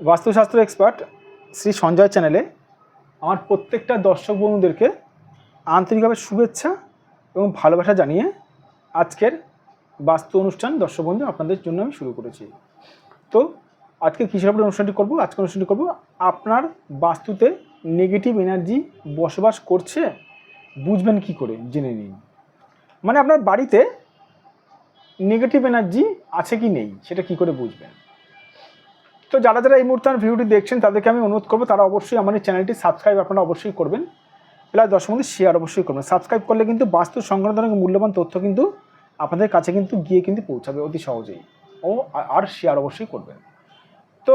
বাস্তুশাস্ত্র এক্সপার্ট শ্রী সঞ্জয় চ্যানেলে আমার প্রত্যেকটা দর্শক বন্ধুদেরকে আন্তরিকভাবে শুভেচ্ছা এবং ভালোবাসা জানিয়ে আজকের বাস্তু অনুষ্ঠান দর্শক বন্ধু আপনাদের জন্য আমি শুরু করেছি। তো আজকে কিসের উপরে অনুষ্ঠানটি করব? আজকে অনুষ্ঠানটি করব, আপনার বাস্তুতে নেগেটিভ এনার্জি বসবাস করছে, বুঝবেন কি করে? জেনে নিন। মানে আপনার বাড়িতে নেগেটিভ এনার্জি আছে কি নেই? সেটা কি করে বুঝবেন? তো যারা যারা এই মুহূর্তে আমার ভিডিওটি দেখছেন, তাদেরকে আমি অনুরোধ করব, তারা অবশ্যই আমার এই চ্যানেলটি সাবস্ক্রাইব আপনারা অবশ্যই করবেন। প্লাস দর্শক মধ্যে শেয়ার অবশ্যই করবেন। সাবস্ক্রাইব করলে কিন্তু বাস্তু সংক্রান্ত অনেক মূল্যবান তথ্য কিন্তু আপনাদের কাছে কিন্তু গিয়ে কিন্তু পৌঁছাবে অতি সহজেই। ও আর শেয়ার অবশ্যই করবেন। তো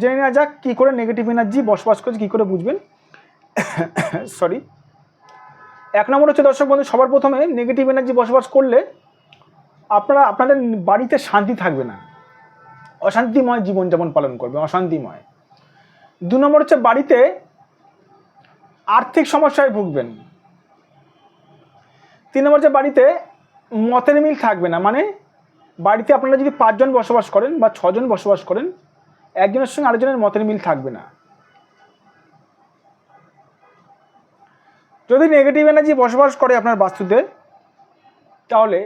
জেনে নেওয়া যাক কী করে নেগেটিভ এনার্জি বসবাস করছে, কী করে বুঝবেন? সরি এক নম্বর হচ্ছে দর্শক বন্ধু, সবার প্রথমে নেগেটিভ এনার্জি বসবাস করলে আপনারা, আপনাদের বাড়িতে শান্তি থাকবে না। অশান্তিময় জীবনযাপন পালন করবে, অশান্তিময়। দু নম্বর হচ্ছে বাড়িতে আর্থিক সমস্যায় ভুগবেন। তিন নম্বর হচ্ছে বাড়িতে মতের মিল থাকবে না মানে বাড়িতে আপনারা যদি পাঁচজন বসবাস করেন বা ছজন বসবাস করেন, একজনের সঙ্গে আরেকজনের মতের মিল থাকবে না। যদি নেগেটিভ এনার্জি বসবাস করে আপনার বাস্তুতে, তাহলে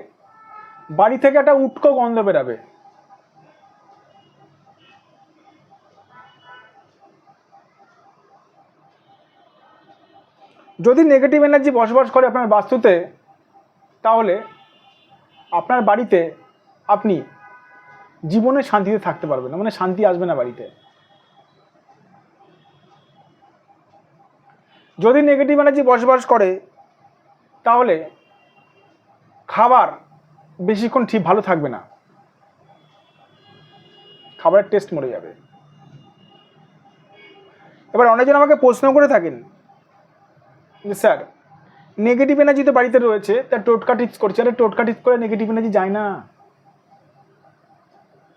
বাড়ি থেকে একটা উটকো গন্ধ বেরাবে। যদি নেগেটিভ এনার্জি বসবাস করে আপনার বাস্তুতে, তাহলে আপনার বাড়িতে আপনি জীবনে শান্তিতে থাকতে পারবেন না মানে শান্তি আসবে না বাড়িতে। যদি নেগেটিভ এনার্জি বসবাস করে, তাহলে খাবার বেশিক্ষণ ঠিক ভালো থাকবে না। খাবারের টেস্ট মরে যাবে। এবার অনেকজন আমাকে প্রশ্ন করে থাকেন স্যার নেগেটিভ এনার্জি তো বাড়িতে রয়েছে তার টোটকা টিপস করছে। আরে টোটকা টিপস করে নেগেটিভ এনার্জি যায় না।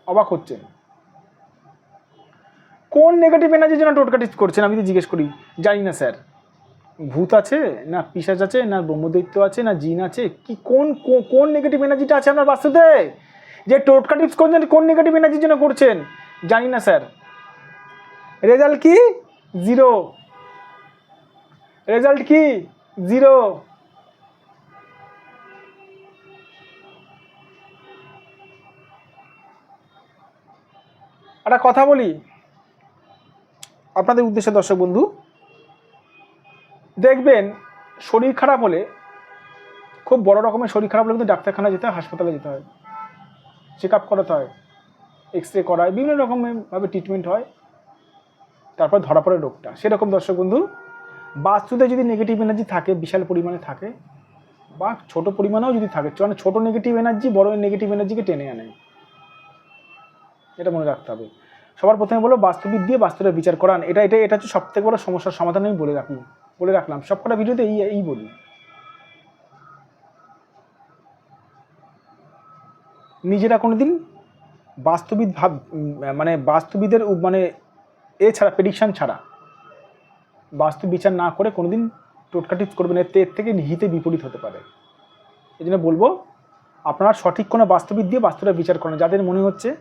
অবাক হচ্ছে কোন নেগেটিভ এনার্জির জন্য টোটকা টিপস করছেন, আমি তো জিজ্ঞেস করি। জানি না, স্যার। ভূত আছে, না পিসাচ আছে, না ব্রহ্মদৈত্য আছে, না জিন আছে, কি কোন কোন নেগেটিভ এনার্জিটা আছে আপনার বাস্তুতে? যে টোটকা টিপস করছেন, কোন নেগেটিভ এনার্জির জন্য করছেন? জানি না, স্যার। রেজাল্ট কি? জিরো রেজাল্ট কি? জিরো। একটা কথা বলি। আপনাদের উদ্দেশ্যে দর্শক বন্ধু, দেখবেন শরীর খারাপ হলে, খুব বড় রকমের শরীর খারাপ হলে কিন্তু ডাক্তারখানা যেতে হয়, হাসপাতালে যেতে হয়। চেক আপ করাতে হয় এক্স রে করায়, বিভিন্ন রকমভাবে ট্রিটমেন্ট হয়, তারপর ধরা পড়ে রোগটা। সেরকম দর্শক বন্ধু বাস্তুতে যদি নেগেটিভ এনার্জি থাকে, বিশাল পরিমাণে থাকে, বা ছোট পরিমাণেও যদি থাকে মানে ছোট নেগেটিভ এনার্জি বড় নেগেটিভ এনার্জিকে টেনে আনে। এটা মনে রাখতে হবে। সবার প্রথমে বলো, বাস্তুবিদ দিয়ে বাস্তুটা বিচার করান। এটা এটা এটা হচ্ছে সব থেকে বড় সমস্যার সমাধান আমি বলে রাখলাম বলে রাখলাম। সবকটা ভিডিওতে এই এই বলি। নিজেরা কোনো দিন বাস্তবিদ ভাব মানে বাস্তুবিদের মানে এ ছাড়া প্রেডিকশান ছাড়া বাস্তু বিচার না করে কোনোদিন টোটকা টিপস করবেন থেকে- এর থেকে হিতে বিপরীত হতে পারে। এই জন্য বলব, আপনারা সঠিক কোনো বাস্তবিদ দিয়ে বাস্তুটা বিচার করেন যাদের মনে হচ্ছে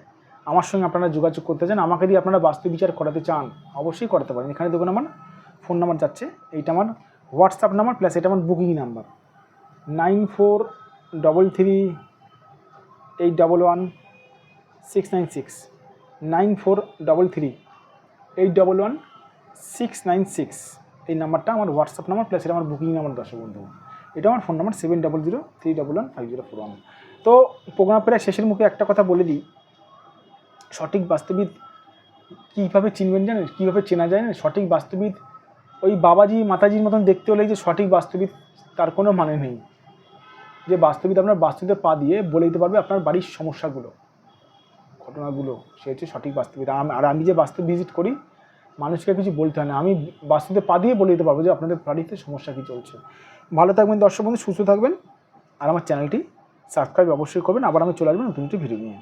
আমার সঙ্গে আপনারা যোগাযোগ করতে চান, আমাকে দিয়ে আপনারা বাস্তু বিচার করাতে চান, অবশ্যই করাতে পারেন। এখানে দেখুন আমার ফোন নাম্বার যাচ্ছে। এইটা আমার হোয়াটসঅ্যাপ নাম্বার, প্লাস এটা আমার booking number. Nine four double three eight double one six nine six. Nine four double three eight double one six nine six এই নাম্বারটা আমার হোয়াটসঅ্যাপ নাম্বার প্লাস এটা আমার বুকিং নাম্বার দর্শক বন্ধু। এটা আমার phone number seven double zero three double one five zero four one তো প্রোগ্রাম প্রায় শেষের মুখে একটা কথা বলে দিই। সঠিক বাস্তবিদ কীভাবে চিনবেন জানেন? কীভাবে চেনা যায় না? সঠিক বাস্তবিদ ওই বাবাজি, মাতাজির মতন দেখতে হলেই যে সঠিক বাস্তবিদ তার কোনো মানে নেই। যে বাস্তবিদ আপনার বাস্তুতে পা দিয়ে বলে দিতে পারবে আপনার বাড়ির সমস্যাগুলো, ঘটনাগুলো। সে হচ্ছে সঠিক বাস্তবিদ আর আমি যে বাস্তব ভিজিট করি মানুষকে কিছু বলতে হয় না। আমি বাস্তুতে পা দিয়ে বলে দিতে পারব যে আপনাদের বাড়িতে সমস্যা কী চলছে। ভালো থাকবেন দর্শক বন্ধু, সুস্থ থাকবেন। আর আমার চ্যানেলটি সাবস্ক্রাইব অবশ্যই করবেন। আবার আমি চলে আসবেন নতুন একটি ভিডিও নিয়ে।